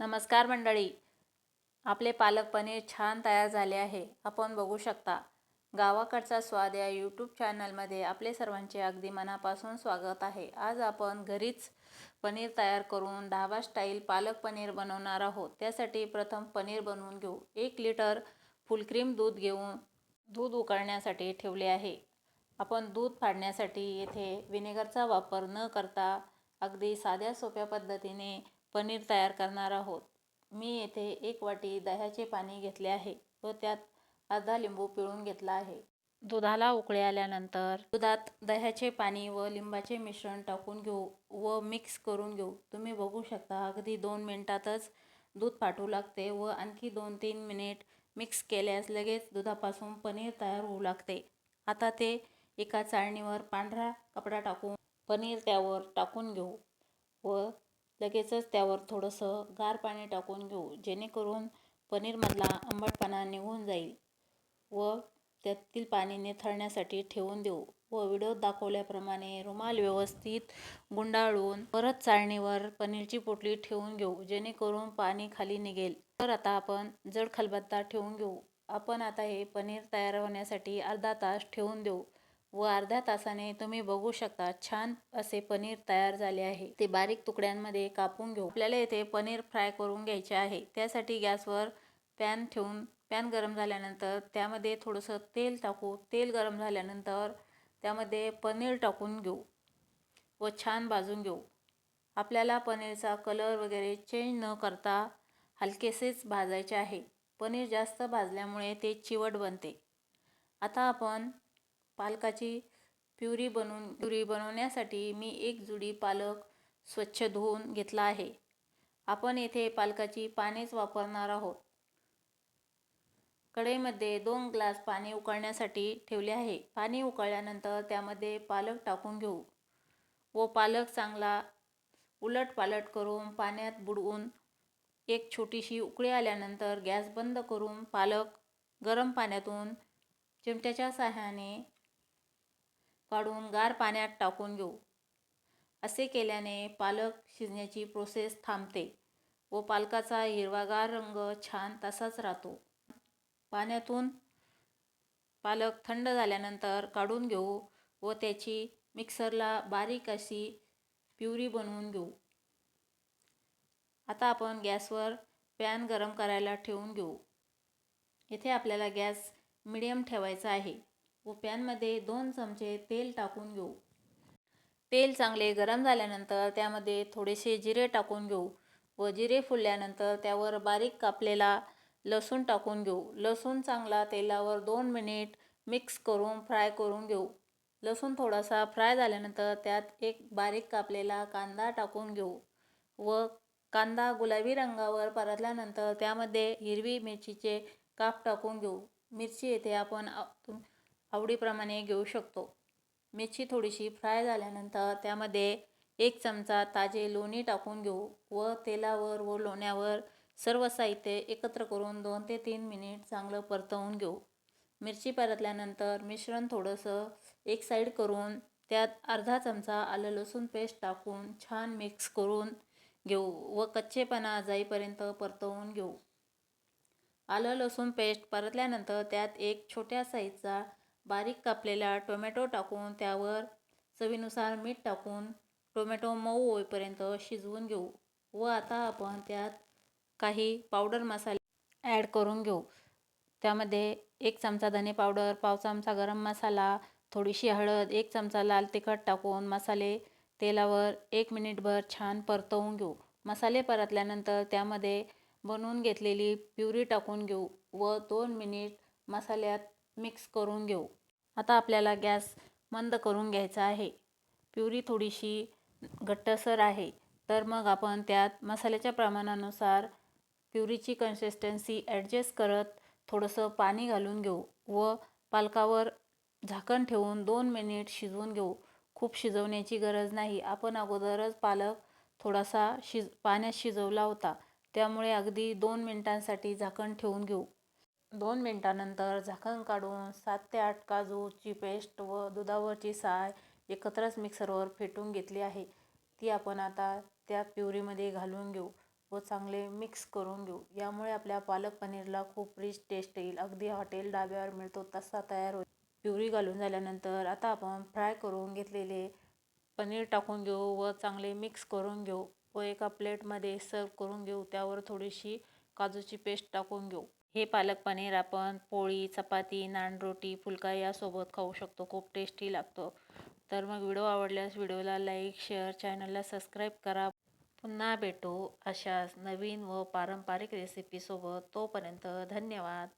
नमस्कार मंडळी. आपले पालक पनीर छान तयार झाले आहे. आपण बघू शकता गावाकडचा स्वाद या यूट्यूब चॅनलमध्ये आपले सर्वांचे अगदी मनापासून स्वागत आहे. आज आपण घरीच पनीर तयार करून ढाबा स्टाईल पालक पनीर बनवणार आहोत. त्यासाठी प्रथम पनीर बनवून घेऊ. एक लिटर फुलक्रीम दूध घेऊन दूध उकळण्यासाठी ठेवले आहे. आपण दूध फाडण्यासाठी येथे व्हिनेगरचा वापर न करता अगदी साध्या सोप्या पद्धतीने पनीर तयार करणार आहोत. मी येथे एक वाटी दह्याचे पाणी घेतले आहे व त्यात अर्धा लिंबू पिळून घेतला आहे. दुधाला उकळी आल्यानंतर दुधात दह्याचे पाणी व लिंबाचे मिश्रण टाकून घेऊ व मिक्स करून घेऊ. तुम्ही बघू शकता अगदी दोन मिनटातच दूध फाटू लागते व आणखी दोन तीन मिनिट मिक्स केल्यास लगेच दुधापासून पनीर तयार होऊ लागते. आता ते एका चाळणीवर पांढरा कपडा टाकून पनीर त्यावर टाकून घेऊ व लगेचच त्यावर थोडंसं गार पाणी टाकून घेऊ जेणेकरून पनीरमधला आंबटपणा निघून जाईल व त्यातील पाणी निथळण्यासाठी ठेवून देऊ व व्हिडिओत दाखवल्याप्रमाणे रुमाल व्यवस्थित गुंडाळून परत चाळणीवर पनीरची पोटली ठेवून घेऊ जेणेकरून पाणी खाली निघेल. तर आता आपण जड खलबत्ता ठेवून घेऊ. आपण आता हे पनीर तयार होण्यासाठी अर्धा तास ठेवून देऊ. व अर्ध्या तासाने तुम्ही बघू शकता छान असे पनीर तयार झाले आहे. ते बारीक तुकड्यांमध्ये कापून घेऊ. आपल्याला येथे पनीर फ्राय करून घ्यायचे आहे. त्यासाठी गॅसवर पॅन ठेवून पॅन गरम झाल्यानंतर त्यामध्ये थोडंसं तेल टाकू. तेल गरम झाल्यानंतर त्यामध्ये पनीर टाकून घेऊ व छान भाजून घेऊ. आपल्याला पनीरचा कलर वगैरे चेंज न करता हलकेसेच भाजायचे आहे. पनीर जास्त भाजल्यामुळे ते चिवट बनते. आता आपण पालकाची प्युरी बनवून प्युरी बनवण्यासाठी मी एक जुडी पालक स्वच्छ धुवून घेतला आहे. आपण येथे पालकाची पानेच वापरणार आहोत. कढईमध्ये दोन ग्लास पाणी उकळण्यासाठी ठेवले आहे. पाणी उकळल्यानंतर त्यामध्ये पालक टाकून घेऊ व पालक चांगला उलट पालट करून पाण्यात बुडवून एक छोटीशी उकळी आल्यानंतर गॅस बंद करून पालक गरम पाण्यातून चिमट्याच्या सहाय्याने काढून गार पाण्यात टाकून घेऊ. असे केल्याने पालक शिजण्याची प्रोसेस थांबते व पालकाचा हिरवागार रंग छान तसाच राहतो. पाण्यातून पालक थंड झाल्यानंतर काढून घेऊ व त्याची मिक्सरला बारीक अशी प्युरी बनवून घेऊ. आता आपण गॅसवर पॅन गरम करायला ठेवून घेऊ. येथे आपल्याला गॅस मिडियम ठेवायचा आहे. व पॅनमध्ये दोन चमचे तेल टाकून घेऊ. तेल चांगले गरम झाल्यानंतर त्यामध्ये थोडेसे जिरे टाकून घेऊ व जिरे फुलल्यानंतर त्यावर बारीक कापलेला लसूण टाकून घेऊ. लसूण चांगला तेलावर दोन मिनिट मिक्स करून फ्राय करून घेऊ. लसूण थोडासा फ्राय झाल्यानंतर त्यात एक बारीक कापलेला कांदा टाकून घेऊ व कांदा गुलाबी रंगावर परतल्यानंतर त्यामध्ये हिरवी मिरचीचे काप टाकून घेऊ. मिरची येथे आपण आवडीप्रमाणे घेऊ शकतो. मिरची थोडीशी फ्राय झाल्यानंतर त्यामध्ये एक चमचा ताजे लोणी टाकून घेऊ व तेलावर व लोण्यावर सर्व साहित्य एकत्र करून दोन ते तीन मिनिट चांगलं परतवून घेऊ. मिरची परतल्यानंतर मिश्रण थोडंसं एक साईड करून त्यात अर्धा चमचा आलं लसूण पेस्ट टाकून छान मिक्स करून घेऊ व कच्चेपणा जाईपर्यंत परतवून घेऊ. आलं लसूण पेस्ट परतल्यानंतर त्यात एक छोट्या साईजचा बारीक कापलेला टोमॅटो टाकून त्यावर चवीनुसार मीठ टाकून टोमॅटो मऊ होईपर्यंत शिजवून घेऊ व आता आपण त्यात काही पावडर मसाले ॲड करून घेऊ. त्यामध्ये एक चमचा धने पावडर पाव चमचा गरम मसाला थोडीशी हळद एक चमचा लाल तिखट टाकून मसाले तेलावर एक मिनिटभर छान परतवून घेऊ. मसाले परतल्यानंतर त्यामध्ये बनवून घेतलेली प्युरी टाकून घेऊ व दोन मिनिट मसाल्यात मिक्स करून घेऊ. आता आपल्याला गॅस मंद करून घ्यायचा आहे. प्युरी थोडीशी घट्टसर आहे. तर मग आपण त्यात मसाल्याच्या प्रमाणानुसार प्युरीची कन्सिस्टन्सी ॲडजस्ट करत थोडंसं पाणी घालून घेऊ व पालकावर झाकण ठेवून दोन मिनिट शिजवून घेऊ. खूप शिजवण्याची गरज नाही. आपण अगोदरच पालक थोडासा शिज पाण्यात शिजवला होता. त्यामुळे अगदी दोन मिनिटांसाठी झाकण ठेवून घेऊ. दोन मिनटानंतर झाकण काढून सात ते आठ काजूची पेस्ट व दुधावरची साय एकत्रच मिक्सरवर फेटून घेतली आहे. ती आपण आता त्या प्युरीमध्ये घालून घेऊ व चांगले मिक्स करून घेऊ. यामुळे आपल्या पालक पनीरला खूप रिच टेस्ट येईल. अगदी हॉटेल डाब्यावर मिळतो तसा तयार होईल. प्युरी घालून झाल्यानंतर आता आपण फ्राय करून घेतलेले पनीर टाकून घेऊ व चांगले मिक्स करून घेऊ व एका प्लेटमध्ये सर्व करून घेऊ. त्यावर थोडीशी काजूची पेस्ट टाकून घेऊ. हे पालक पनीर आपण पोळी चपाती नानरोटी फुलका यासोबत खाऊ शकतो. खूप टेस्टी लागतो. तर मग व्हिडिओ आवडल्यास व्हिडिओला लाईक शेअर चॅनलला सबस्क्राईब करा. पुन्हा भेटू अशाच नवीन व पारंपरिक रेसिपीसोबत तोपर्यंत धन्यवाद.